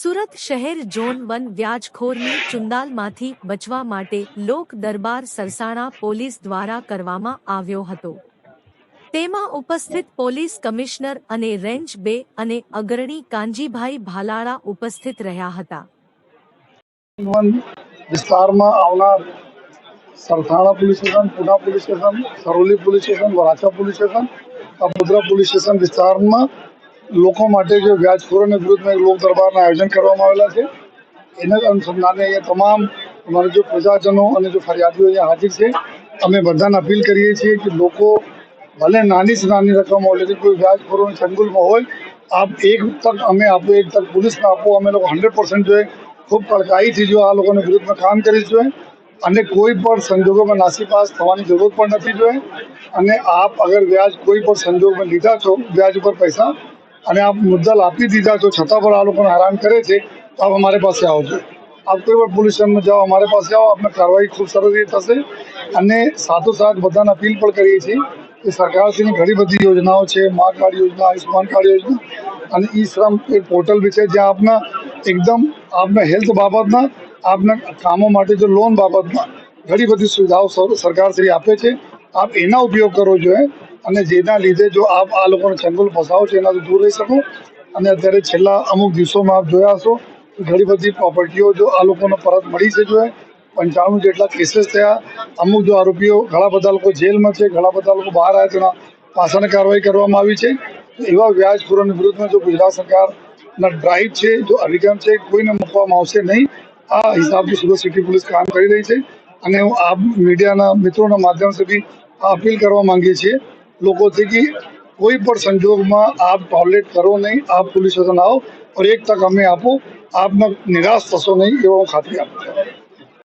સુરત શહેર zone one વ્યાજખોરની ચુંડાલમાંથી બચવા માટે લોક દરબાર સરસાણા પોલીસ દ્વારા કરવામાં આવ્યો હતો. તેમાં ઉપસ્થિત પોલીસ કમિશનર અને રેન્જ બે અને અગ્રણી કાંજીભાઈ ભાલાળા ઉપસ્થિત રહ્યા હતા. વિસ્તારમાં આવનાર Sarthana police station, Puna police station, Saroli police station, Varachha police station Kapodra police station વિસ્તારમાં લોકો માટે જે વ્યાજખોરોને વિરુદ્ધમાં એક લોક દરબારના આયોજન કરવામાં આવેલા છે. એના અનુસંધાને અહીંયા તમામ અમારા જો પ્રજાજનો અને જો ફરિયાદીઓ અહીંયા હાજર છે. અમે બધાને અપીલ કરીએ છીએ કે લોકો ભલે નાની સે નાની રકમ હોય લેકિન કોઈ વ્યાજખોરોની ચંગુલમાં હોય, આપ એક તક અમે આપો, એક તક પોલીસને આપો. અમે લોકો હંડ્રેડ પર્સન્ટ જોઈએ ખૂબ કડકાઈથી જો આ લોકોને વિરુદ્ધમાં કામ કરીશું. જોઈએ અને કોઈ પણ સંજોગોમાં નાસીપાસ થવાની જરૂર પણ નથી જોઈએ અને આપ અગર વ્યાજ કોઈ પણ સંજોગમાં લીધા છો, વ્યાજ ઉપર પૈસા, અને આપ મુદ્દલ આપી દીધા છો, છતાં પણ આ લોકોને હેરાન કરે છે, તો આપ અમારી પાસે આવજો આપ કોઈ પણ પોલીસ સ્ટેશનમાં જાઓ, અમારી પાસે આવો, આપને કાર્યવાહી ખૂબ સરસ રીતે થશે. અને સાથોસાથ બધાને અપીલ પણ કરીએ છીએ કે સરકારશ્રીની ઘણી બધી યોજનાઓ છે મા કાર્ડ યોજના, આયુષ્યમાન કાર્ડ યોજના, અને ઈ શ્રમ એક પોર્ટલ બી છે, જ્યાં આપના એકદમ આપના હેલ્થ બાબતના, આપના કામો માટે જો લોન બાબતમાં ઘણી બધી સુવિધાઓ સર- સરકારશ્રી આપે છે. આપ એના ઉપયોગ કરવો જોઈએ અને જેના લીધે જો આપ આ લોકોને ચંગુલ ફસાવો છો, એનાથી દૂર રહી શકો. અને અત્યારે છેલ્લા અમુક દિવસોમાં આપ જોયા હશો ઘણી બધી પ્રોપર્ટીઓ જો આ લોકોને પરત મળી છે જોઈએ પંચાણું જેટલા કેસીસ થયા. અમુક જો આરોપીઓ ઘણા બધા લોકો જેલમાં છે, ઘણા બધા લોકો બહાર આવ્યા તેના પાછળની કાર્યવાહી કરવામાં આવી છે. એવા વ્યાજખોરોની વિરુદ્ધમાં જો ગુજરાત સરકારના ડ્રાઈવ છે, જો અભિગમ છે, કોઈને મૂકવામાં આવશે નહીં. આ હિસાબથી સુરત સિટી પોલીસ કામ કરી રહી છે. અને હું આ મીડિયાના મિત્રોના માધ્યમથી બી અપીલ કરવા માંગીએ છીએ લોકોથી કે કોઈ પણ સંજોગમાં આપ ટોલરેટ કરો નહીં, આપ પોલીસ સ્ટેશન આવો और એક તક અમે આપો. આપને નિરાશ થશો નહીં, એવો હું ખાતરી આપું છું.